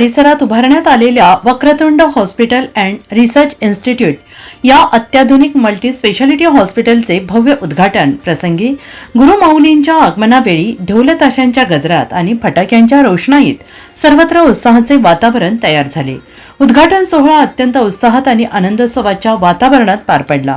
परिसरात उभारण्यात आलेल्या Vakratunda hospital and research institute या अत्याधुनिक मल्टी स्पेशालिटी हॉस्पिटलचे भव्य उद्घाटन प्रसंगी गुरुमाऊलींच्या आगमनावेळी ढोलताशांच्या गजरात आणि फटाक्यांच्या रोषणाईत सर्वत्र उत्साहाचे वातावरण तयार झाले. उद्घाटन सोहळा अत्यंत उत्साहात आणि आनंदोत्सवाच्या वातावरणात पार पडला.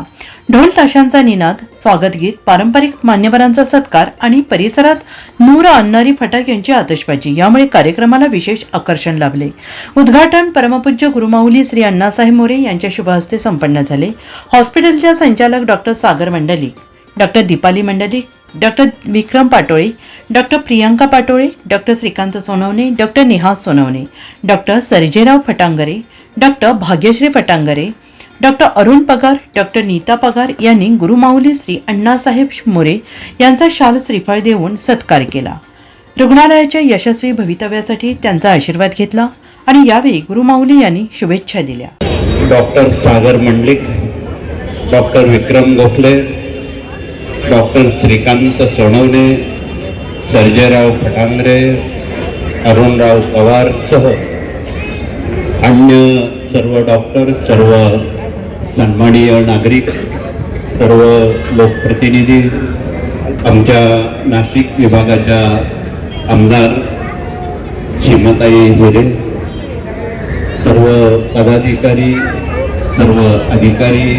ढोल ताशांचा निनाद स्वागतगीत पारंपरिक मान्यवरांचा सत्कार आणि परिसरात नूर आणणारी फटाक्यांची आतषबाजी. यामुळे कार्यक्रमाला विशेष आकर्षण लाभले. उद्घाटन परमपूज्य गुरुमाऊली श्री अण्णासाहेब मोरे यांच्या शुभहस्ते संपन्न झाले. हॉस्पिटलच्या संचालक डॉक्टर सागर Mandali doctor Deepali Mandali doctor Vikram Patole doctor Priyanka Patole doctor Shrikant Sonawane doctor Neha Sonawane doctor Sarjerao Fatangare doctor Bhagyashree Fatangare doctor Arun Pagar doctor Nita पगार यांनी गुरुमाऊली श्री अण्णासाहेब मोरे यांचा शाल श्रीफळ देऊन सत्कार केला. रुग्णालयाच्या यशस्वी भवितव्यासाठी त्यांचा आशीर्वाद घेतला आणि यावेळी गुरुमाऊली यांनी शुभेच्छा दिल्या. Doctor Sagar Mandlik doctor Vikram Gokhale doctor Shrikant Sonawane Sarjerao Fatangare Arunrao पवारसह अन्य सर्व डॉक्टर सर्व सन्माननीय नागरिक सर्व लोकप्रतिनिधी आमच्या नाशिक विभागाच्या आमदार श्रीमताई हिरे सर्व पदाधिकारी सर्व अधिकारी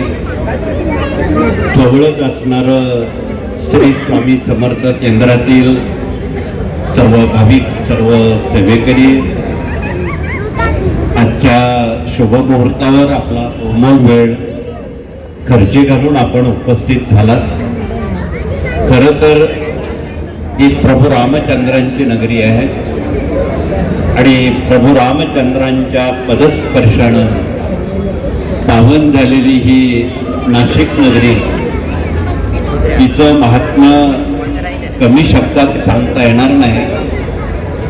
जवळच असणारं श्री स्वामी समर्थ केंद्रातील सर्व भाविक सर्व सेवेकरी आजच्या शुभमुहूर्तावर आपला अमोल वेळ खर्ची घालून आपण उपस्थित झालात. खरं तर ही प्रभू रामचंद्रांची नगरी आहे. आणि प्रभू रामचंद्रांच्या पदस्पर्शानं पावन झालेली ही नाशिक नगरी तिचं महात्म्य कमी शब्दात सांगता येणार नाही.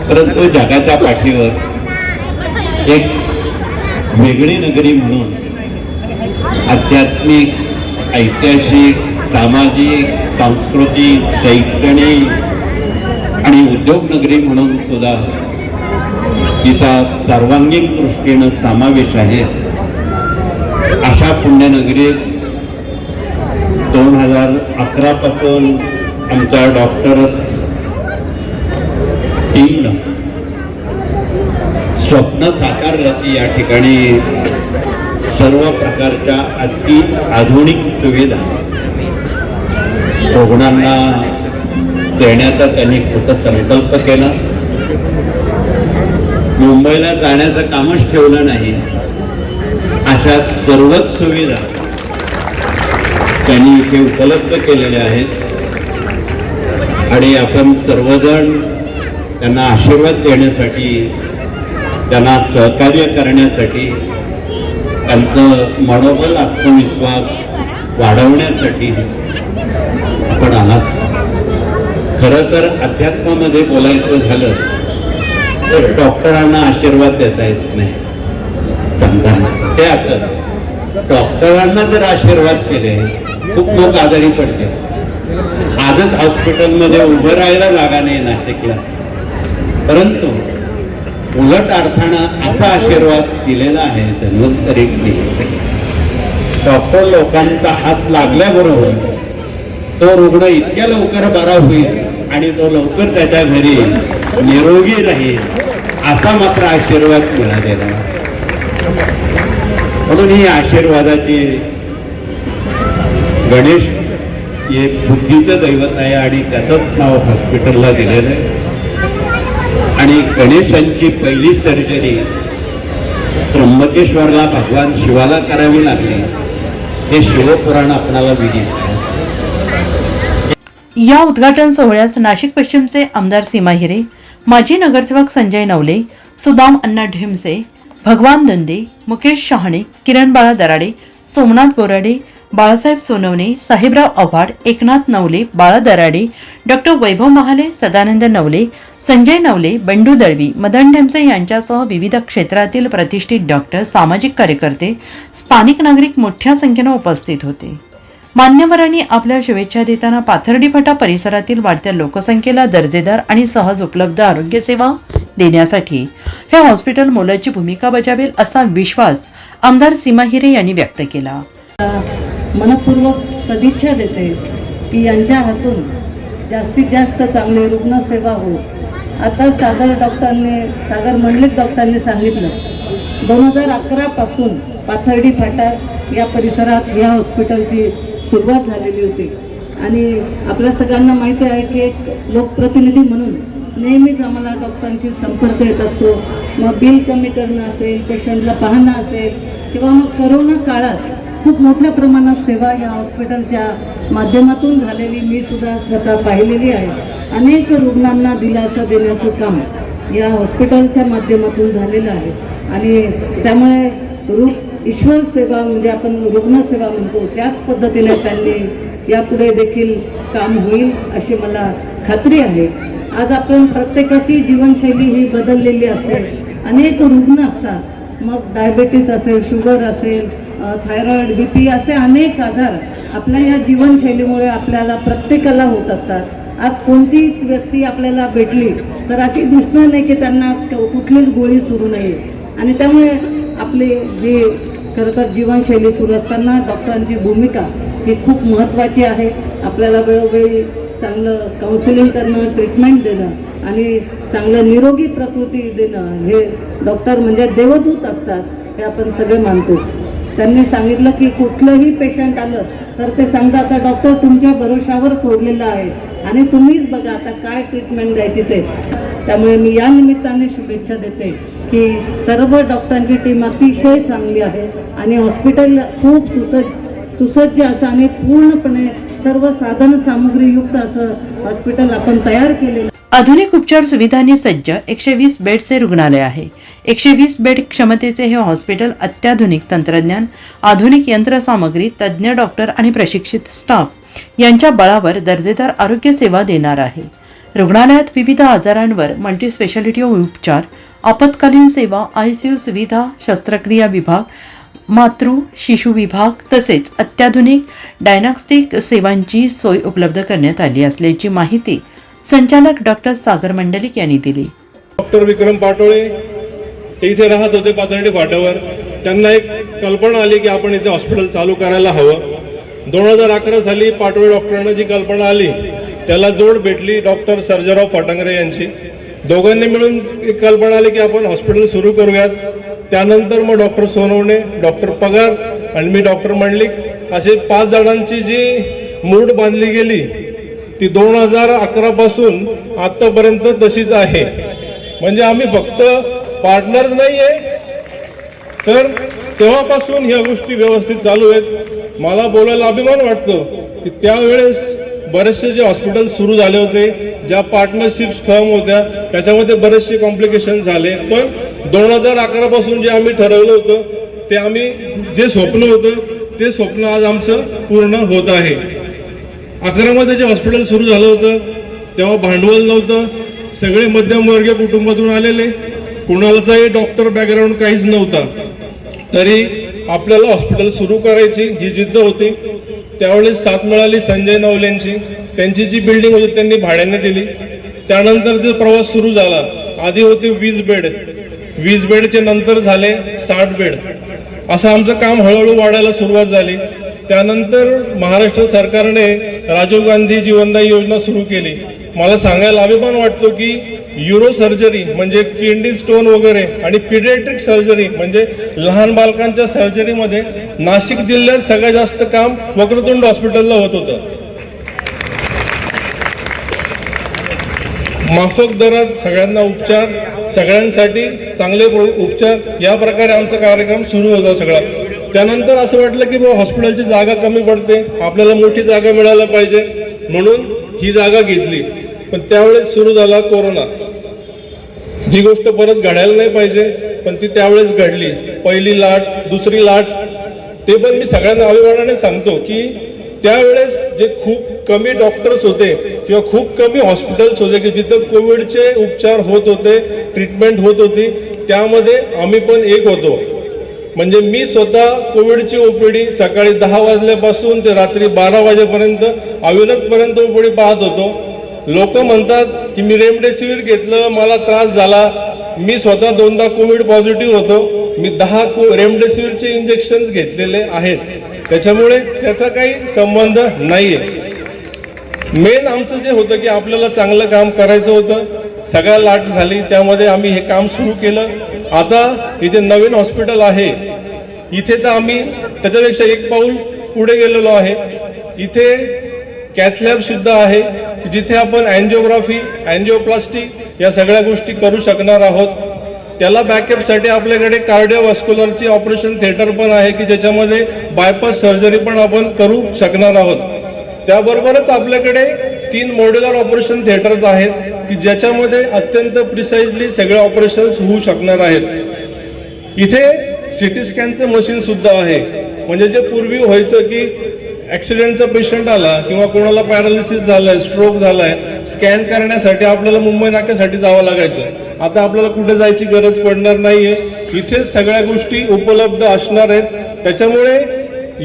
परंतु जगाच्या पाठीवर एक वेगळी नगरी म्हणून आध्यात्मिक ऐतिहासिक सामाजिक सांस्कृतिक शैक्षणिक आणि उद्योग नगरी म्हणून सुद्धा तिचा सर्वांगीण दृष्टीनं समावेश आहे. अशा पुण्यनगरीत दोन हजार अकरापासून आमच्या डॉक्टर टीमनं स्वप्न साकारलं या ठिकाणी सर्व प्रकारच्या अति आधुनिक सुविधा रुग्णांना देण्याचा त्यांनी कृतसंकल्प केला. मुंबईला जाण्याचं कामच ठेवलं नाही. अशा सर्वच सुविधा त्यांनी इथे उपलब्ध केलेल्या आहेत. आणि आपण सर्वजण त्यांना आशीर्वाद देण्यासाठी त्यांना सहकार्य करण्यासाठी त्यांचं मनोबल आत्मविश्वास वाढवण्यासाठी आपण आलात. खरं तर अध्यात्मामध्ये बोलायचं झालं तर डॉक्टरांना आशीर्वाद देता येत नाही. सांगताना ते असं. डॉक्टरांना जर आशीर्वाद केले खूप लोक आजारी पडते आजच हॉस्पिटलमध्ये उभं राहायला जागा नाही नाशिकला. परंतु उलट अर्थानं असा आशीर्वाद दिलेला आहे धन्वंतरी डॉक्टर लोकांचा हात लागल्याबरोबर तो रुग्ण इतक्या लवकर बरा होईल आणि तो लवकर त्याच्या घरी निरोगी राहील असा मात्र आशीर्वाद मिळालेला म्हणून ही आशीर्वादाची गणेश हे बुद्धीचं दैवत आहे आणि त्याचंच नाव हॉस्पिटलला दिलेलं आहे. आणि गणेशांची पहिली सर्जरी त्र्यंबकेश्वरला भगवान शिवाला करावी लागली. हे शिवपुराण आपणाला विधी या उद्घाटन सोहळ्यास नाशिक पश्चिमचे आमदार सीमा हिरे माजी नगरसेवक संजय नवले सुदाम अण्णा ढिमसे भगवान दंदे मुकेश शहाणे किरण बाळा दराडे सोमनाथ बोराडे बाळासाहेब सोनवणे साहेबराव आव्हाड एकनाथ नवले बाळा दराडे डॉक्टर वैभव महाले सदानंद नवले संजय नवले बंडू दळवी मदन ढेमसे यांच्यासह विविध क्षेत्रातील प्रतिष्ठित डॉक्टर सामाजिक कार्यकर्ते स्थानिक नागरिक मोठ्या संख्येनं उपस्थित होते. मान्यवरांनी आपल्या शुभेच्छा देताना पाथर्डीफाटा परिसरातील वाढत्या लोकसंख्येला दर्जेदार आणि सहज उपलब्ध आरोग्यसेवा देण्यासाठी हे हॉस्पिटल मोलाची भूमिका बजावेल असा विश्वास आमदार सीमा हिरे यांनी व्यक्त केला. मनपूर्वक सदिच्छा देते की यांच्या हातून जास्तीत जास्त चांगली रुग्णसेवा हो आता सागर डॉक्टरने सागर मंडलिक डॉक्टरांनी सांगितलं दोन हजार अकरापासून पाथर्डी फाटा या परिसरात या हॉस्पिटलची सुरुवात झालेली होती. आणि आपल्या सगळ्यांना माहिती आहे की एक लोकप्रतिनिधी म्हणून नेहमीच आम्हाला डॉक्टरांशी संपर्क येत असतो. मग बिल कमी करणं असेल पेशंटला पाहणं असेल किंवा मग करोना काळात खूप मोठ्या प्रमाणात सेवा या हॉस्पिटलच्या माध्यमातून झालेली मी सुद्धा स्वतः पाहिलेली आहे. अनेक रुग्णांना दिलासा देण्याचं काम या हॉस्पिटलच्या माध्यमातून झालेलं आहे. आणि त्यामुळे रु ईश्वर सेवा म्हणजे आपण रुग्णसेवा म्हणतो त्याच पद्धतीने त्यांनी यापुढे देखील काम होईल अशी मला खात्री आहे. आज आपण प्रत्येकाची जीवनशैली ही बदललेली असते अनेक रुग्ण असतात. मग डायबेटीस असेल शुगर असेल थायरॉइड बी पी असे अनेक आजार आपल्या या जीवनशैलीमुळे आपल्याला प्रत्येकाला होत असतात. आज कोणतीच व्यक्ती आपल्याला भेटली तर अशी दिसणार नाही की त्यांना आज क- कुठलीच गोळी सुरू नाही. आणि त्यामुळे आपली जे खरं तर जीवनशैली सुरू असताना डॉक्टरांची भूमिका ही खूप महत्त्वाची आहे. आपल्याला वेळोवेळी चांगलं काउन्सिलिंग करणं ट्रीटमेंट देणं आणि चांगलं निरोगी प्रकृती देणं हे डॉक्टर म्हणजे देवदूत असतात हे आपण सगळे मानतो. त्यांनी सांगितलं की कुठलंही पेशंट आलं तर ते सांगतात आता डॉक्टर तुमच्या भरोशावर सोडलेलं आहे आणि तुम्हीच बघा आता काय ट्रीटमेंट द्यायची ते. त्यामुळे मी या निमित्ताने शुभेच्छा देते की सर्व डॉक्टरांची टीम अतिशय चांगली आहे आणि हॉस्पिटल खूप सुसज्ज सुसज्ज असं आणि पूर्णपणे सर्व साधन सामुग्रीयुक्त असं हॉस्पिटल आपण तयार केलेलं आधुनिक उपचार सुविधांनी सज्ज एकशे वीस बेडचे रुग्णालय आहे. एकशे वीस बेड क्षमतेचे हे हॉस्पिटल अत्याधुनिक तंत्रज्ञान आधुनिक यंत्रसामग्री तज्ज्ञ डॉक्टर आणि प्रशिक्षित स्टाफ यांच्या बळावर दर्जेदार आरोग्य सेवा देणार आहे. रुग्णालयात विविध आजारांवर मल्टी स्पेशालिटी उपचार आपत्कालीन सेवा आयसीयू सुविधा शस्त्रक्रिया विभाग मातृ शिशु विभाग तसेच अत्याधुनिक डायनॉस्टिक सेवांची सोय उपलब्ध करण्यात आली असल्याची माहिती संचालक डॉक्टर सागर मंडलिक यांनी दिली. डॉक्टर विक्रम पाटोळे ते इथे राहत होते पातर्डी फाट्यावर. त्यांना एक कल्पना आली की आपण इथे हॉस्पिटल चालू करायला हवं. दोन हजार अकरा साली पाटोळे डॉक्टरांना जी कल्पना आली त्याला जोड भेटली डॉक्टर सर्जराव फाटंगरे यांची. दोघांनी मिळून एक कल्पना आली की आपण हॉस्पिटल सुरू करूयात. त्यानंतर मग डॉक्टर सोनवणे डॉक्टर पगार आणि मी डॉक्टर मंडलिक असे पाच जणांची जी मूड बांधली गेली ती दोन हजार अकरापासून आत्तापर्यंत तशीच आहे. म्हणजे आम्ही फक्त पार्टनर्स नाही आहे तर तेव्हापासून ह्या गोष्टी व्यवस्थित चालू आहेत. मला बोलायला अभिमान वाटतो की त्यावेळेस बरेचसे जे हॉस्पिटल सुरू झाले होते ज्या पार्टनरशिप फर्म होत्या त्याच्यामध्ये बरेचसे कॉम्प्लिकेशन झाले. पण दोन हजार अकरापासून जे आम्ही ठरवलं होतं ते आम्ही जे स्वप्न होतं ते स्वप्न आज आमचं पूर्ण होत आहे. अकरामध्ये जे हॉस्पिटल सुरू झालं होतं तेव्हा भांडवल नव्हतं. सगळे मध्यमवर्गीय कुटुंबातून आलेले. कुणालाचाही डॉक्टर बॅकग्राऊंड काहीच नव्हता. तरी आपल्याला हॉस्पिटल सुरू करायची ही जिद्द होती त्यावेळेस साथ मिळाली संजय नवलेंची. त्यांची जी बिल्डिंग होती त्यांनी भाड्याने दिली. त्यानंतर ते प्रवास सुरू झाला आधी होते वीस बेड. वीस बेडचे नंतर झाले साठ बेड. असं आमचं काम हळूहळू वाढायला सुरुवात झाली. त्यानंतर महाराष्ट्र सरकारने राजीव गांधी जीवनदायी योजना सुरू केली. मला सांगायला अभिमान वाटतो की युरो सर्जरी म्हणजे किडनी स्टोन वगैरे आणि पिडेट्रिक सर्जरी म्हणजे लहान बालकांच्या सर्जरीमध्ये नाशिक जिल्ह्यात सगळ्यात जास्त काम वक्रतुंड हॉस्पिटलला होत होतं. माफक दरात सगळ्यांना उपचार सगळ्यांसाठी चांगले उपचार या प्रकारे आमचा कार्यक्रम सुरू होता सगळा. त्यानंतर असं वाटलं की बाबा हॉस्पिटलची जागा कमी पडते आपल्याला मोठी जागा मिळायला पाहिजे म्हणून ही जागा घेतली. पण त्यावेळेस सुरू झाला कोरोना. जी गोष्ट परत घडायला नाही पाहिजे पण ती त्यावेळेस घडली. पहिली लाट दुसरी लाट ते पण मी सगळ्यांना अभिमानाने सांगतो की त्यावेळेस जे खूप कमी डॉक्टर्स होते किंवा खूप कमी हॉस्पिटल्स होते की जिथं कोविडचे उपचार होत होते ट्रीटमेंट होत होती त्यामध्ये आम्ही पण एक होतो. म्हणजे मी स्वतः कोविडची ओपीडी सकाळी दहा वाजल्यापासून ते रात्री बारा वाजेपर्यंत अविरतपर्यंत ओपीडी पाहत होतो. लोक म्हणतात की मी रेमडेसिवीर घेतलं मला त्रास झाला. मी स्वतः दोनदा कोविड पॉझिटिव्ह होतो. मी दहा को रेमडेसिवीरचे इंजेक्शन घेतलेले आहेत. त्याच्यामुळे त्याचा काही संबंध नाही आहे मेन आमचं जे होतं की आपल्याला चांगलं काम करायचं होतं. सगळ्या लाट झाली. त्यामध्ये आम्ही हे काम सुरू केलं. आता इथे नवीन हॉस्पिटल आहे. इथे तर आम्ही त्याच्यापेक्षा एक पाऊल पुढे गेलेलो आहे. इथे कॅथलॅब सुद्धा आहे जिथे आपण अँजिओग्राफी अँजिओप्लास्टी या सगळ्या गोष्टी करू शकणार आहोत. त्याला बॅकअपसाठी आपल्याकडे कार्डिओवास्क्युलरची ऑपरेशन थिएटर पण आहे की ज्याच्यामध्ये बायपास सर्जरी पण आपण करू शकणार आहोत. त्याबरोबरच आपल्याकडे तीन मॉड्युलर ऑपरेशन थिएटर्स आहेत की ज्याच्यामध्ये अत्यंत प्रिसाइजली सगळे ऑपरेशन्स होऊ शकणार आहेत. इथे सिटी स्कॅनचं मशीन सुद्धा आहे. म्हणजे जे पूर्वी व्हायचं की ॲक्सिडेंटचा पेशंट आला किंवा कोणाला पॅरालिसिस झालाय स्ट्रोक झालाय स्कॅन करण्यासाठी आपल्याला मुंबई नाक्यासाठी जावं लागायचं. आता आपल्याला कुठे जायची गरज पडणार नाहीये. इथेच सगळ्या गोष्टी उपलब्ध असणार आहेत. त्याच्यामुळे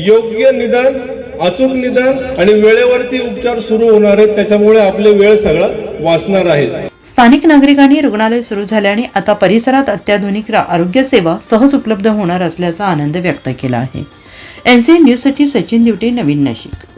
योग्य निदान अचूक निदान आणि वेळेवरती उपचार सुरू होणार आहेत. त्याच्यामुळे आपले वेळ सगळा वाचणार आहे स्थानिक नागरिकांनी रुग्णालय सुरू झाल्याने आता परिसरात अत्याधुनिक आरोग्य सेवा सहज उपलब्ध होणार असल्याचा आनंद व्यक्त केला आहे. एनसीएन न्यूजसाठी सचिन दिवटे नवीन नाशिक.